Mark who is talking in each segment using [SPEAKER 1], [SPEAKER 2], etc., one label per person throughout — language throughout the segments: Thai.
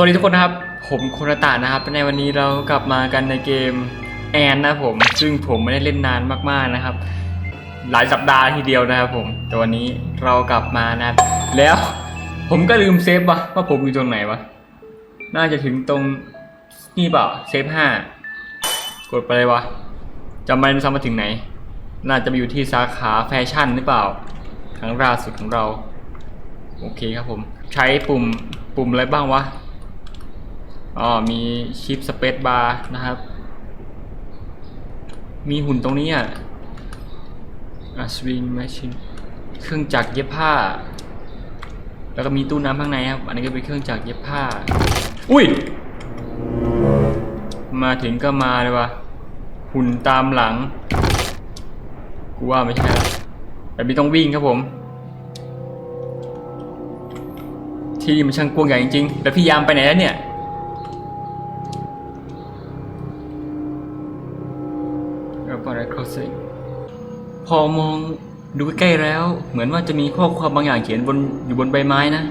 [SPEAKER 1] สวัสดีทุกคนนะครับ ผมโคนาตานะครับ ในวันนี้เรากลับมากันในเกมแอนนะผม ซึ่งผมไม่ได้เล่นนานมากๆนะครับ หลายสัปดาห์ทีเดียวนะครับผม แต่วันนี้เรากลับมานะ แล้วผมก็ลืมเซฟวะว่าผมอยู่ตรงไหนวะ น่าจะถึงตรงนี่เปล่าเซฟห้ากดไปเลยวะจำไม่ได้ซ้ำมาถึงไหน น่าจะไปอยู่ที่สาขาแฟชั่นหรือเปล่า ครั้งล่าสุดของเรา โอเคครับผม ใช้ปุ่มปุ่มอะไรบ้างวะ อ๋อมีชิปสเปซบาร์นะครับ มีหุ่นตรงนี้อะสวิงแมชชีนเครื่องจักรเย็บผ้า แล้วก็มีตู้น้ำข้างในครับ อันนี้ก็เป็นเครื่องจักรเย็บผ้า อุ้ย มาถึงก็มาเลยวะหุ่นตามหลัง กูว่าไม่ใช่ละแต่มีต้องวิ่งครับผม ที่นี่มันช่างกว้างใหญ่จริงๆ แล้วพี่ยามไปไหนแล้วเนี่ย พอมองดูใกล้แล้ว เหมือนว่าจะมีข้อความบางอย่างเขียนบนอยู่บนใบไม้นะ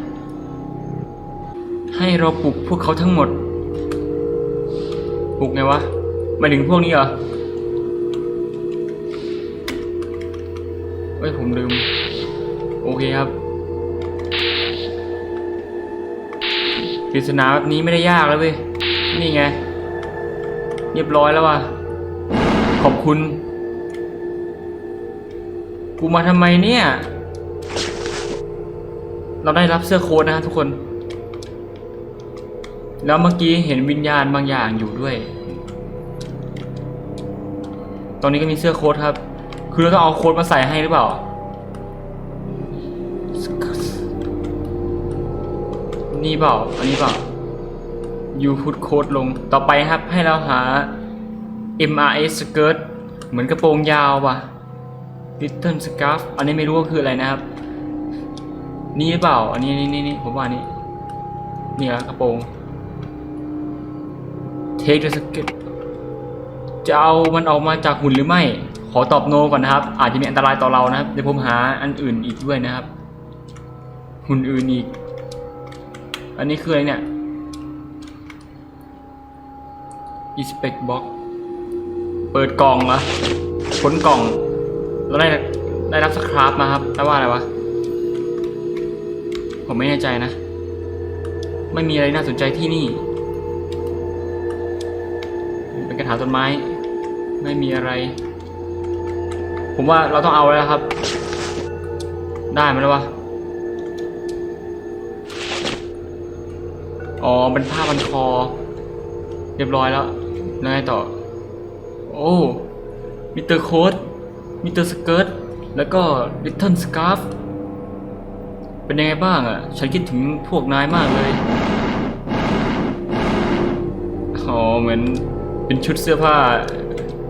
[SPEAKER 1] ให้เราปลุกพวกเขาทั้งหมด ปลุกไงวะมาถึงพวกนี้เหรอเฮ้ยผมลืม โอเคครับปริศนาแบบนี้ไม่ได้ยากแล้วเว้ย นี่ไง เรียบร้อยแล้วว่ะ ขอบคุณ กูมาทำไมเนี่ย เราได้รับเสื้อโค้ดนะทุกคน แล้วเมื่อกี้เห็นวิญญาณบางอย่างอยู่ด้วย ตอนนี้ก็มีเสื้อโค้ดครับ คือเราต้องเอาโค้ดมาใส่ให้หรือเปล่า นี่เปล่า อันนี้เปล่า you put code ลง ต่อไปครับให้เราหา MRS skirt เหมือนกระโปรงยาวว่ะ little scarf อันนี้ไม่รู้ว่าคืออะไรนะครับ นี่หรือเปล่า อันนี้นี่นี่นผมว่านี่นี่ละกระโปรง take the skirt จะเอามันออกมาจากหุ่นหรือไม่ ขอตอบโนก่อนนะครับ อาจจะมีอันตรายต่อเรานะครับ เดี๋ยวผมหาอันอื่นอีกด้วยนะครับ หุ่นอื่นอีก อันนี้คืออะไรเนี่ย inspect box เปิดกล่องเหรอค้นกล่อง แล้วได้ได้รับสครับมาครับแปลว่าอะไรวะ ผมไม่แน่ใจนะ ไม่มีอะไรน่าสนใจที่นี่ เป็นกระถางต้นไม้ ไม่มีอะไร ผมว่าเราต้องเอาแล้วครับ ได้ไหมล่ะวะ อ๋อ เป็นผ้าพันคอ เรียบร้อยแล้วแล้วไงต่อ โอ้ มิเตอร์โค้ด มิเตอร์สเกิร์ตแล้วก็ลิตเทิลสกาฟเป็นยังไงบ้างอะ ฉันคิดถึงพวกนายมากเลยอ๋อเหมือนเป็นชุดเสื้อผ้า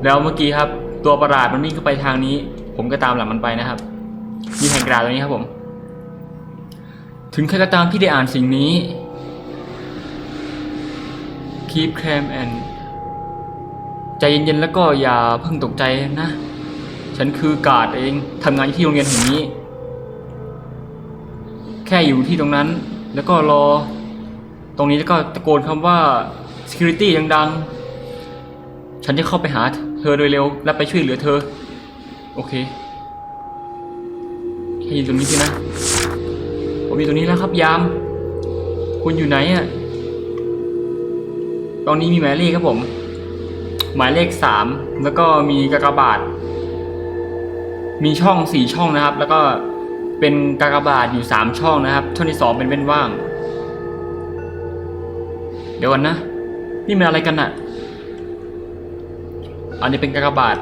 [SPEAKER 1] แล้วเมื่อกี้ครับ ตัวประหลาดมันวิ่งเข้าไปทางนี้ ผมก็ตามหลังมันไปนะครับ มีแผ่นกระดาษตรงนี้ครับผม ถึงใครก็ตามที่ได้อ่านสิ่งนี้ keep calm and ใจเย็นๆแล้วก็อย่าเพิ่งตกใจนะ ฉันคือกาดเองทำงานอยู่ที่โรงเรียนแห่งนี้ แค่อยู่ที่ตรงนั้น แล้วก็รอ ตรงนี้แล้วก็ตะโกนคำว่า security ดังๆ ฉันจะเข้าไปหาเธอโดยเร็ว และไปช่วยเหลือเธอ โอเคแค่อยู่ตรงนี้สินะผมอยู่ตรงนี้แล้วครับยาม คุณอยู่ไหนอะตอนนี้มีหมายเลขครับผม หมายเลขสามแล้วก็มีกากบาท มีช่องสี่ช่องนะครับ แล้วก็เป็นกากบาทอยู่สามช่องนะครับ ช่องที่สองเป็นเว้นว่าง เดี๋ยวกันนะ นี่มันอะไรกันอะอันนี้เป็นกากบาท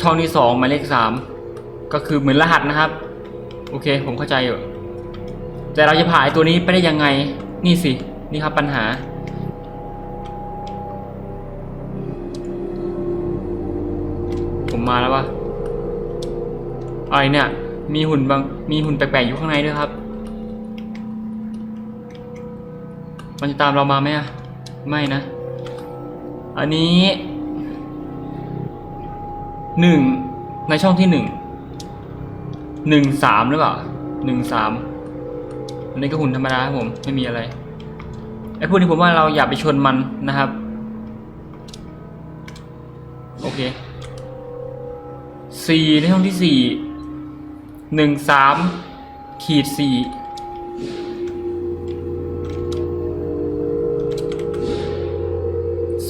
[SPEAKER 1] ช่องที่สองหมายเลขสามก็คือเหมือนรหัสนะครับ โอเค ผมเข้าใจอยู่แต่เราจะผ่านตัวนี้ไปได้ยังไง นี่สิ นี่ครับปัญหา มาแล้ววะอะไรเนี่ย มีหุ่นบาง มีหุ่นแปลกๆอยู่ข้างในด้วยครับ มันจะตามเรามาไหมอะไม่นะ อันนี้หนึ่งในช่องที่หนึ่งหนึ่งสามหรือเปล่าหนึ่งสามอันนี้ก็หุ่นธรรมดาครับผมไม่มีอะไรไอ้พวกนี้ผมว่าเราอย่าไปชนมันนะครับ โอเค สี่ในห้องที่สี่หนึ่งสามขีดสี่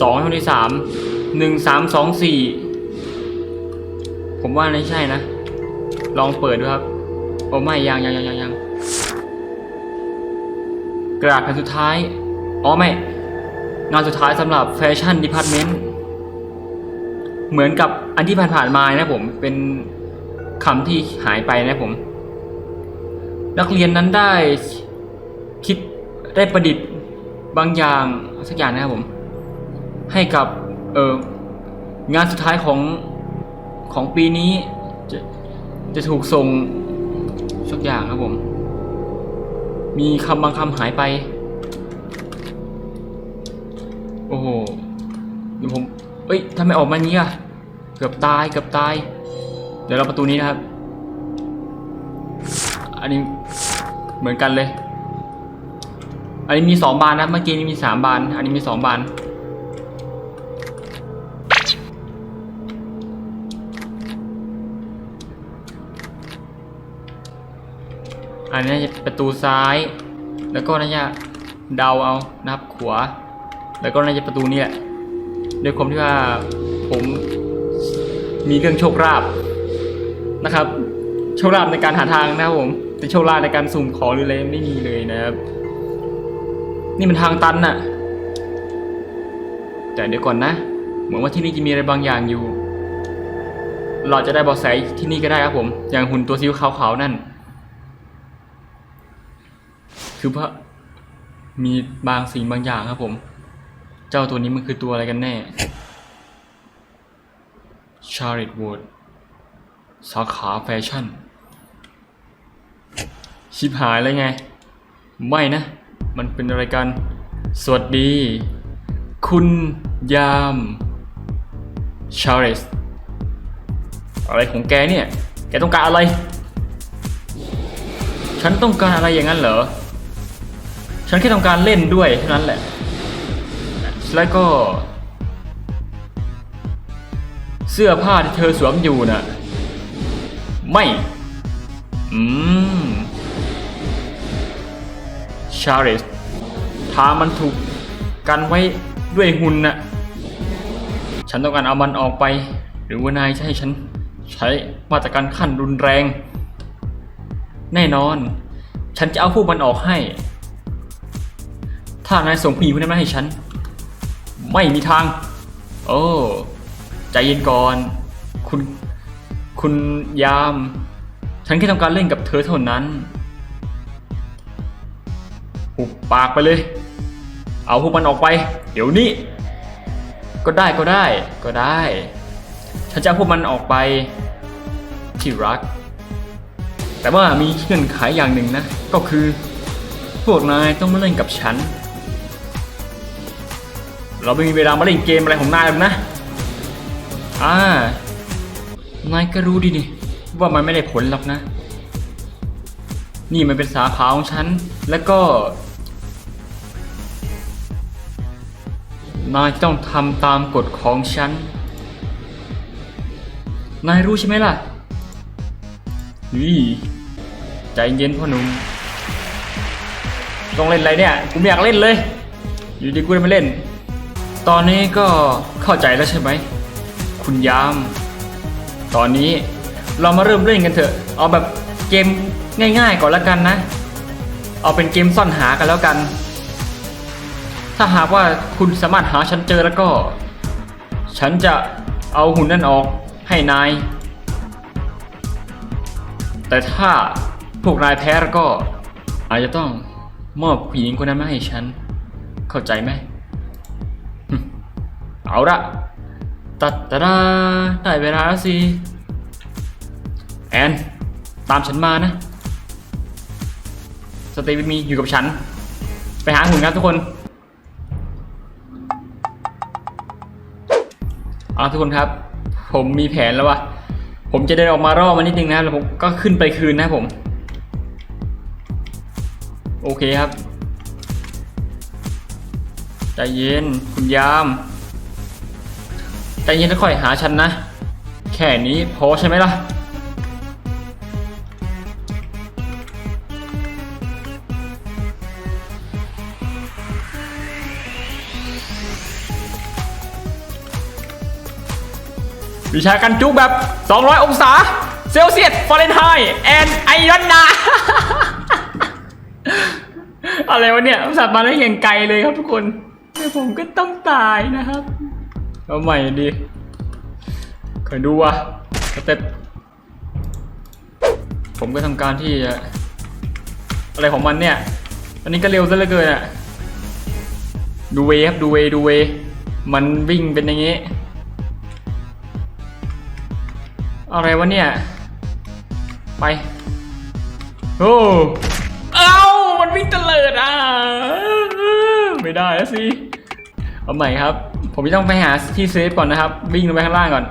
[SPEAKER 1] สองในห้องที่สามหนึ่งสามสองสี่ผมว่าไม่ใช่นะ ลองเปิดดูครับโอ้ไม่ยังยังยังยังยังกระดาษแผ่นสุดท้าย อ๋อไม่ งานสุดท้ายสำหรับแฟชั่นดีพาร์ตเมนต์เหมือนกับ อันที่ผ่านๆมานะผมเป็นคำที่หายไปนะผม นักเรียนนั้นได้คิดได้ประดิษฐ์บางอย่างสักอย่างนะครับผม ให้กับเอองานสุดท้ายของของปีนี้จะจะถูกส่งสักอย่างครับผม มีคำบางคำหายไป โอ้โหเดี๋ยวผม เอ้ยทำไมออกมาอย่างนี้อะ กือบตายเกือบตาย เดี๋ยวเราประตูนี้นะครับ อันนี้เหมือนกันเลย อันนี้มีสองบานนะเมื่อกี้นี้มีสามบาน อันนี้มีสองบาน อันนี้จะประตูซ้าย แล้วก็น่าจะเดาเอานะครับขวา แล้วก็น่าจะประตูนี้แหละด้วยความที่ว่าผม มีเรื่องโชคลาภนะครับ โชคลาภในการหาทางนะครับผมแต่โชคลาภในการสุ่มของหรืออะไรไม่มีเลยนะครับ นี่มันทางตันน่ะ แต่เดี๋ยวก่อนนะ เหมือนว่าที่นี่จะมีอะไรบางอย่างอยู่ เราจะได้เบาะแสที่นี่ก็ได้ครับผม อย่างหุ่นตัวซิวขาวๆนั่น คือว่ามีบางสิ่งบางอย่างครับผม เจ้าตัวนี้มันคือตัวอะไรกันแน่ ชาริตวูดสาขาแฟชั่น ชิบหายเลยไง ไม่นะ มันเป็นอะไรกัน สวัสดี คุณยามชาริสอะไรของแกเนี่ย แกต้องการอะไร ฉันต้องการอะไรอย่างนั้นเหรอ ฉันแค่ต้องการเล่นด้วยเท่านั้นแหละ แล้วก็ เสื้อผ้าที่เธอสวมอยู่น่ะ ไม่ อืม ชาริสทางมันถูกกันไว้ด้วยหุ่นน่ะ ฉันต้องการเอามันออกไป หรือว่านายจะให้ฉันใช้มาตรการขั้นรุนแรง แน่นอน ฉันจะเอาพวกมันออกให้ ถ้านายส่งผู้หญิงคนนั้นมาให้ฉัน ไม่มีทาง โอ้ ใจเย็นก่อน คุณ คุณยาม ฉันแค่ต้องการเล่นกับเธอเท่านั้นหุบปากไปเลย เอาพวกมันออกไป เดี๋ยวนี้ ก็ได้ก็ได้ ก็ได้ ฉันจะพวกมันออกไป ที่รัก แต่ว่ามีเงื่อนไขอย่างหนึ่งนะ ก็คือ พวกนายต้องมาเล่นกับฉัน เราไม่มีเวลามาเล่นเกมอะไรของนายหรอกนะ อ่านายก็รู้ดีนี่ว่ามันไม่ได้ผลหรอกนะ นี่มันเป็นสาขาของฉัน แล้วก็ นายต้องทำตามกฎของฉัน นายรู้ใช่ไหมล่ะ นี่ ใจเย็นพ่อหนุ่มต้องเล่นอะไรเนี่ย กูไม่อยากเล่นเลย อยู่ดีกูได้มาเล่น ตอนนี้ก็เข้าใจแล้วใช่ไหม คุณยาม ตอนนี้เรามาเริ่มเล่นกันเถอะ เอาแบบเกมง่ายๆก่อนแล้วกันนะ เอาเป็นเกมซ่อนหากันแล้วกัน ถ้าหากว่าคุณสามารถหาฉันเจอแล้วก็ ฉันจะเอาหุ่นนั่นออกให้นาย แต่ถ้าพวกนายแพ้แล้วก็ อาจจะต้องมอบผู้หญิงคนนั้นมาให้ฉัน เข้าใจไหม เอาละ ตัดตะดาได้เวลาแล้วสิ แอน ตามฉันมานะ สตย์มีอยู่กับฉัน ไปหาหุ่นครับทุกคนเอาทุกคนครับ ผมมีแผนแล้ววะผมจะเดินออกมารอบมานิดนึงนะแล้วผมก็ขึ้นไปคืนนะผม โอเคครับใจเย็นคุณยาม ใจเย็นแล้วค่อยหาฉันนะ แค่นี้พอใช่ไหมล่ะ วิชาการจุกแบบ 200 องศา เซลเซียสฟาเรนไฮต์แอนไอรอนนาอะไรวะเนี่ยสัตว์มาได้อย่างไกลเลยครับทุกคนเดี๋ยวผมก็ต้องตายนะครับ เอาใหม่ดีเคยดูวะสเต็ปผมก็ทำการที่อะไรของมันเนี่ย อันนี้ก็เร็วซะเหลือเกินอะดูเวครับดูเวดูเว มันวิ่งเป็นอย่างงี้ อะไรวะเนี่ย ไป โอ้เอ้ามันวิ่งเตลิดอะ ไม่ได้แล้วสิ เอาใหม่ครับ ผมจะต้องไปหาที่เซฟก่อนนะครับ วิ่งลงไปข้างล่างก่อน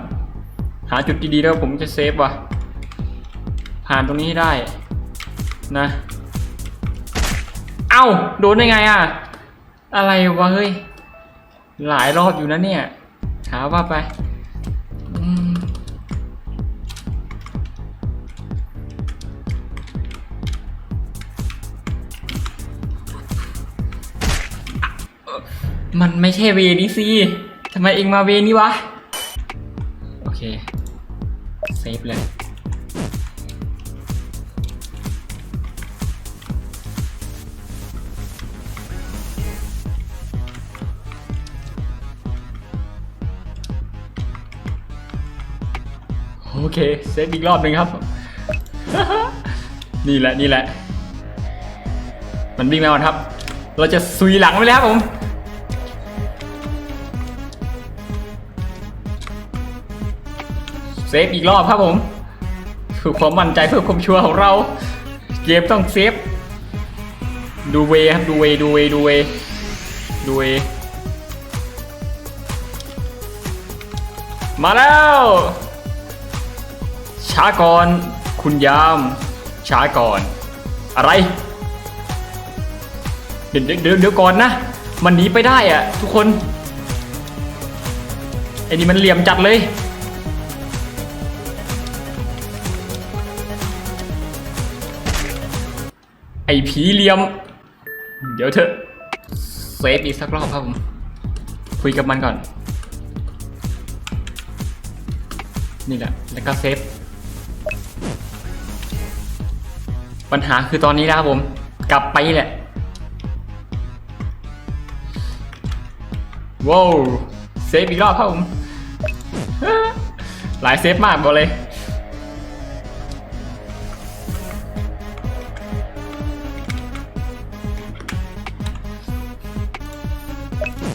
[SPEAKER 1] หาจุดดีๆแล้วผมจะเซฟว่ะ ผ่านตรงนี้ให้ได้ นะ เอ้า โดนได้ไงอะ อะไรวะเฮ้ย หลายรอบอยู่นะเนี่ย หาว่าไปอ มันไม่ใช่เวนี้สิทำไมเองมาเวนี้วะ โอเค เซฟเลย โอเค เซฟอีกรอบหนึ่งครับ นี่แหละ นี่แหละ มันวิ่งมาครับ เราจะซุยหลังไปเลยครับผม เซฟอีกรอบครับผมเพื่อความมั่นใจเพื่อความชัวร์ของเรา เกมต้องเซฟ ดูเวครับดูเวดูเวดูเวดูเวมาแล้วช้าก่อนคุณยาม ช้าก่อน อะไรเดี๋ยวเดี๋ยวเดี๋ยวเดี๋ยวก่อนนะ มันหนีไปได้อะทุกคนไอ้นี่มันเหลี่ยมจัดเลย อ้ผีเหลี่ยม เดี๋ยวเถอะเซฟอีกสักรอบครับผม คุยกับมันก่อน นี่แหละ แล้วก็เซฟ ปัญหาคือตอนนี้นะครับผม กลับไปแหละว้าวเซฟอีกรอบครับผม หลายเซฟมากบอกเลย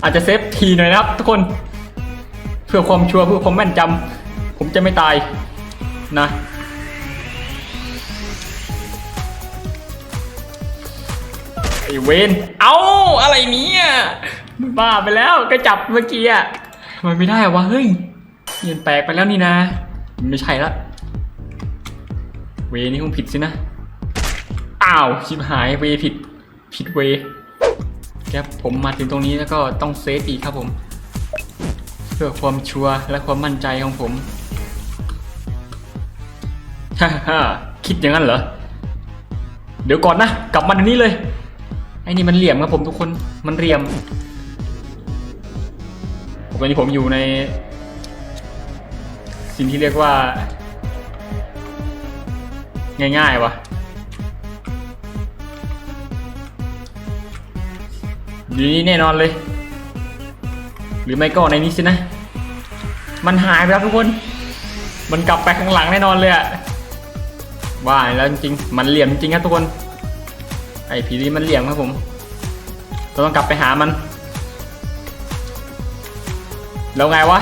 [SPEAKER 1] อาจจะเซฟทีหน่อยนะครับ ทุกคนเพื่อความชัวร์เพื่อความแม่นจำผมจะไม่ตายนะไอเวนเอาอะไรเนี้อะบ้าไปแล้วก็จับเมื่อกี้อะมันไม่ได้วะเฮ้ยเปลี่ยนแปลกไปแล้วนี่นะมันไม่ใช่ละเวนี่คงผิดสินะอ้าวชิบหายเวผิดผิดเว ครับผมมาถึงตรงนี้แล้วก็ต้องเซฟอีกครับผม เพื่อความชัวร์และความมั่นใจของผมฮ่าฮ่าคิดอย่างนั้นเหรอ เดี๋ยวก่อนนะ กลับมาเดี๋ยวนี้เลย ไอ้นี่มันเหลี่ยมครับผมทุกคนมันเหลี่ยมผมตอนนี้ผมอยู่ใน สิ่งที่เรียกว่า ง่ายๆวะ อยู่นี่แน่นอนเลย หรือไม่ก็ในนี้สินะ มันหายไปแล้วทุกคน มันกลับไปข้างหลังแน่นอนเลยอะว่าแล้วจริงมันเหลี่ยมจริงครับทุกคน ไอ้ผีนี้มันเหลี่ยมครับผมเราต้องกลับไปหามัน แล้วไงวะ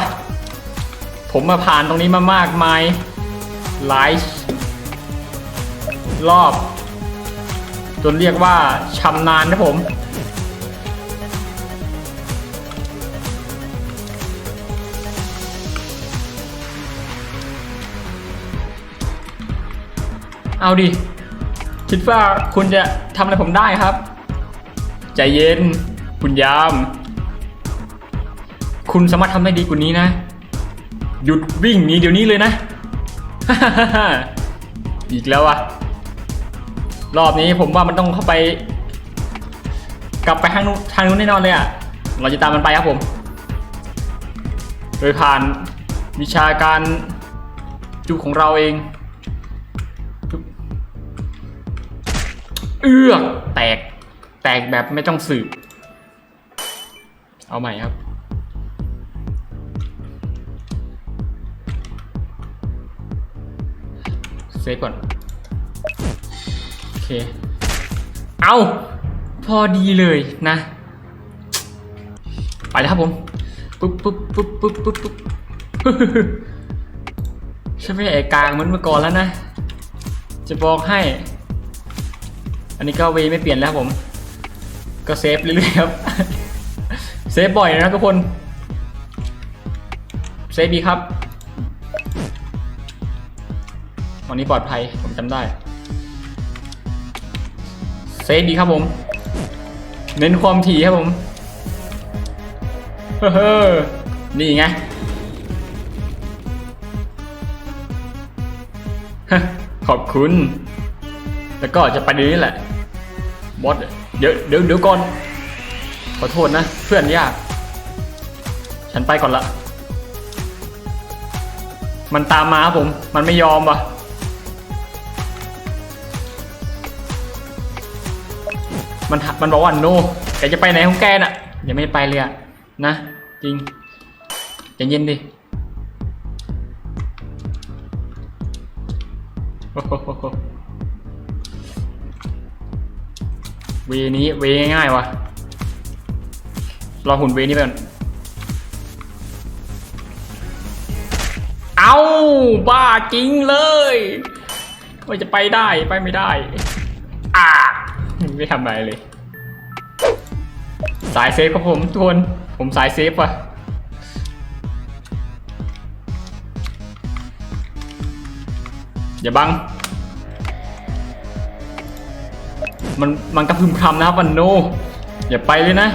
[SPEAKER 1] ผมมาผ่านตรงนี้มามากมายหลายรอบ จนเรียกว่าชำนาญนะผม เอาดิ คิดว่าคุณจะทำอะไรผมได้ครับ ใจเย็น คุณยาม คุณสามารถทำได้ดีกว่านี้นะ หยุดวิ่งหนีเดี๋ยวนี้เลยนะ อีกแล้วอะรอบนี้ผมว่ามันต้องเข้าไป กลับไปทางนู้นทางนู้นแน่นอนเลยอะเราจะตามมันไปครับผม โดยผ่านวิชาการจุของเราเอง เอื้อกแตก แตกแบบไม่ต้องสืบ เอาใหม่ครับ เซฟก่อน โอเค เอาพอดีเลยนะ ไปแล้วครับผม ปุ๊บปุ๊บปุ๊บปุ๊บปุ๊บปุ๊บฉันไม่ใช่ไอ้กลางเหมือนเมื่อก่อนแล้วนะ จะบอกให้ อันนี้ก็เวย์ไม่เปลี่ยนแล้วผม ก็เซฟเรื่อยๆครับ เซฟบ่อยนะทุกคน เซฟดีครับวันนี้ปลอดภัยผมจำได้ เซฟดีครับผม เน้นความถี่ครับผมเฮ้อนี่ไงขอบคุณ แล้วก็จะไปนี้แหละ บอส เดี๋ยวเดี๋ยวเดี๋ยวก่อน ขอโทษนะ เพื่อนยาก ฉันไปก่อนละ มันตามมาครับผม มันไม่ยอมว่ะมันมันบอกว่าโนแกจะไปไหนของแกน่ะยังไม่ไปเลยอะนะ จริงใจเย็นดิโอ้โห เวนี้เวง่ายๆว่ะรอหุ่นเวนี้ไปก่อนเอาบ้าจริงเลยว่าจะไปได้ไปไม่ได้อ่าไม่ทำอะไรเลย สายเซฟครับผมทุกคนผมสายเซฟว่ะอย่าบัง มันมันกระพึมคำนะครับวันโนอย่าไปเลยนะ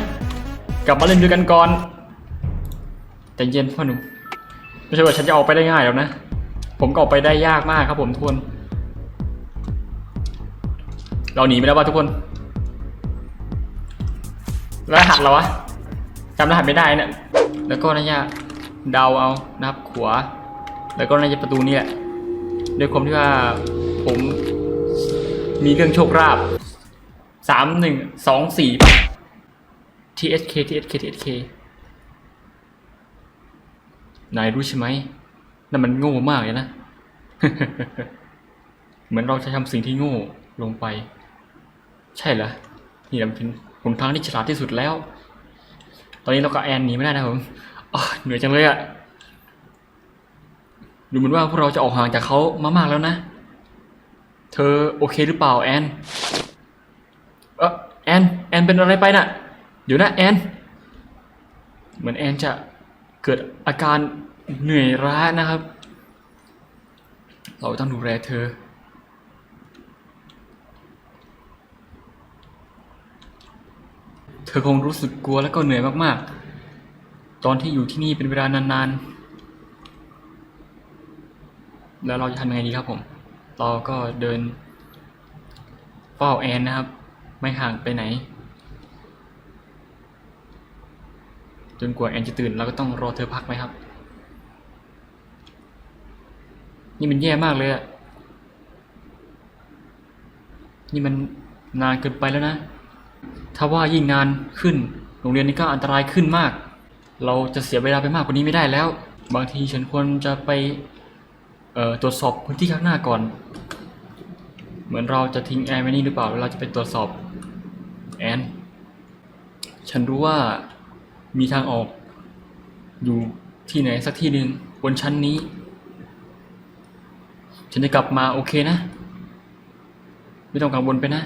[SPEAKER 1] กลับมาเล่นด้วยกันก่อนแต่เย็นพ่อหนุ่มไม่ใช่ว่าฉันจะออกไปได้ง่ายหรอกนะ ผมก็ออกไปได้ยากมากครับผมทุกคน เราหนีไปแล้วว่ะทุกคนรหัสเราวะจำรหัสไม่ได้เนะี่ยแล้วก็น่าจะเดาเอานะครับขวา แล้วก็น่าจะประตูนี้แหละด้วยความที่ว่าผมมีเรื่องโชคลาภ สามหนึ่งสองสี่ TSK TSK TSK นายรู้ใช่ไหมนั่นมันโง่มากเลยนะ เหมือนเราจะทำสิ่งที่โง่ลงไป ใช่เหรอ นี่มันเป็นหนทางที่ฉลาดที่สุดแล้ว ตอนนี้เราก็แอนหนีไม่ได้นะผมเหนื่อยจังเลยอะดูเหมือนว่าพวกเราจะออกห่างจากเขามามากแล้วนะ เธอโอเคหรือเปล่าแอน เออแอนแอนเป็นอะไรไปน่ะเดี๋ยวนะแอนเหมือนแอนจะเกิดอาการเหนื่อยล้านะครับ เราต้องดูแลเธอ เธอคงรู้สึกกลัวและก็เหนื่อยมากๆ ตอนที่อยู่ที่นี่เป็นเวลานานๆ แล้วเราจะทำยังไงดีครับผม เราก็เดินเฝ้าแอนนะครับ ไม่ห่างไปไหน จนกว่าแอนจะตื่นเราก็ต้องรอเธอพักไหมครับ นี่มันแย่มากเลยอะนี่มันนานเกินไปแล้วนะ ถ้าว่ายิ่งนานขึ้น โรงเรียนนี้ก็อันตรายขึ้นมาก เราจะเสียเวลาไปมากกว่านี้ไม่ได้แล้ว บางทีฉันควรจะไปตรวจสอบพื้นที่ข้างหน้าก่อน เหมือนเราจะทิ้งแอนไว้นี่หรือเปล่าเวลาจะไปตรวจสอบแอนฉันรู้ว่ามีทางออกอยู่ที่ไหนสักที่หนึ่งบนชั้นนี้ ฉันจะกลับมาโอเคนะ ไม่ต้องกังวลไปนะ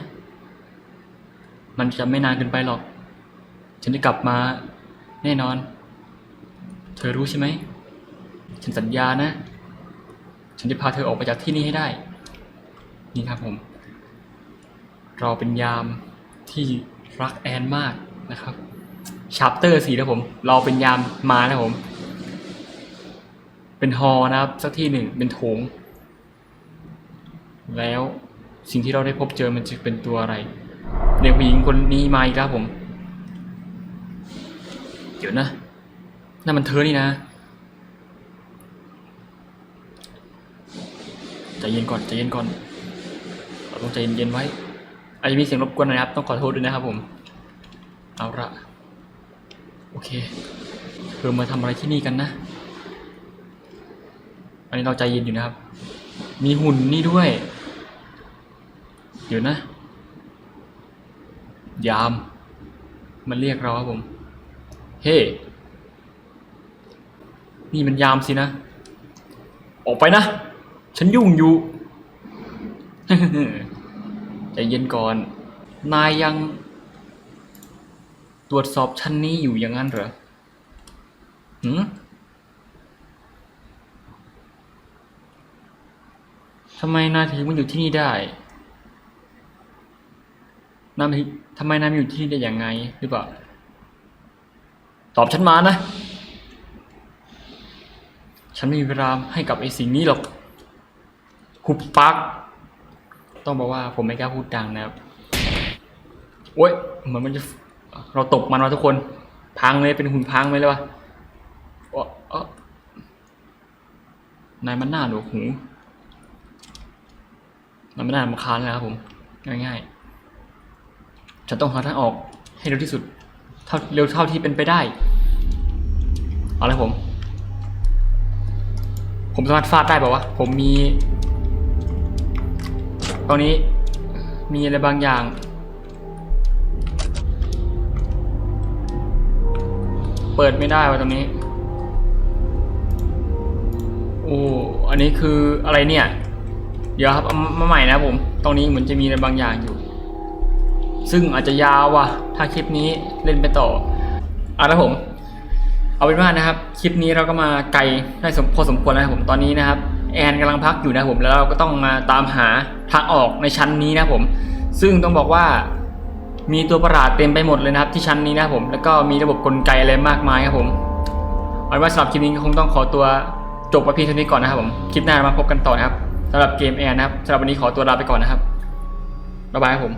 [SPEAKER 1] มันจะไม่นานเกินไปหรอก ฉันจะกลับมาแน่นอน เธอรู้ใช่ไหม ฉันสัญญานะ ฉันจะพาเธอออกไปจากที่นี่ให้ได้ นี่ครับผม เราเป็นยามที่รักแอนมากนะครับชาร์ปเตอร์สี่นะผม เราเป็นยามมานะผม เป็นฮอนะครับ สักที่หนึ่งเป็นโถง แล้วสิ่งที่เราได้พบเจอมันจะเป็นตัวอะไรเด็กผู้หญิงคนนี้มาอีกแล้วผม เดี๋ยวนะนั่นมันเธอนี่นะใจเย็นก่อนใจเย็นก่อน งใจเย็นๆไว้ อาจจะมีเสียงรบกวนนะครับ ต้องขอโทษด้วยนะครับผม เอาละโอเคเธอมาทำอะไรที่นี่กันนะ อันนี้เราใจเย็นอยู่นะครับ มีหุ่นนี่ด้วย เดี๋ยวนะ ยาม มันเรียกเราครับผม เฮ้นี่มันยามสินะ ออกไปนะ ฉันยุ่งอยู่ ใจเย็นก่อน นายยัง ตรวจสอบชั้นนี้อยู่อย่างนั้นเหรอหืมทำไมนายถึงมาอยู่ที่นี่ได้นายทำไมนายมาอยู่ที่นี่ได้อย่างไงหรือเปล่า ตอบฉันมานะ ฉันไม่มีเวลาให้กับไอ้สิ่งนี้หรอกหุบปัก ต้องบอกว่าผมไม่กล้าพูดดังนะครับโอ้ยเหมือนมันจะเราตกมันมาทุกคน พังเลยเป็นหุ่นพังไปเลยวะเออเอนายมันหน้าหนวกหูนายมันหน้ารำคาญแล้วครับผมง่ายๆฉันต้องหาทางออกให้เร็วที่สุดเท่าเร็วเท่าที่เป็นไปได้เอาลยผม ผมสามารถฟาดได้ป่าวะผมมี ตอนนี้มีอะไรบางอย่าง เปิดไม่ได้ว่ะตรงนี้โอ้อันนี้คืออะไรเนี่ย เดี๋ยวครับมาใหม่นะผม ตรงนี้เหมือนจะมีอะไรบางอย่างอยู่ ซึ่งอาจจะยาวว่ะ ถ้าคลิปนี้เล่นไปต่อเอาละผม เอาเป็นว่านะครับ คลิปนี้เราก็มาไกลได้พอสมควรแล้วนะผมตอนนี้นะครับ แอนกำลังพักอยู่นะผมแล้วเราก็ต้องมาตามหาทางออกในชั้นนี้นะผม ซึ่งต้องบอกว่ามีตัวประหลาดเต็มไปหมดเลยนะครับที่ชั้นนี้นะผมแล้วก็มีระบบกลไกอะไรมากมายครับผมเอาเป็นว่าสำหรับคลิปนี้คงต้องขอตัวจบไปเพียงเท่านี้ก่อนนะครับผมคลิปหน้ามาพบกันต่อนะครับสำหรับเกมแอนนะครับสำหรับวันนี้ขอตัวลาไปก่อนนะครับบ๊ายบายครับผม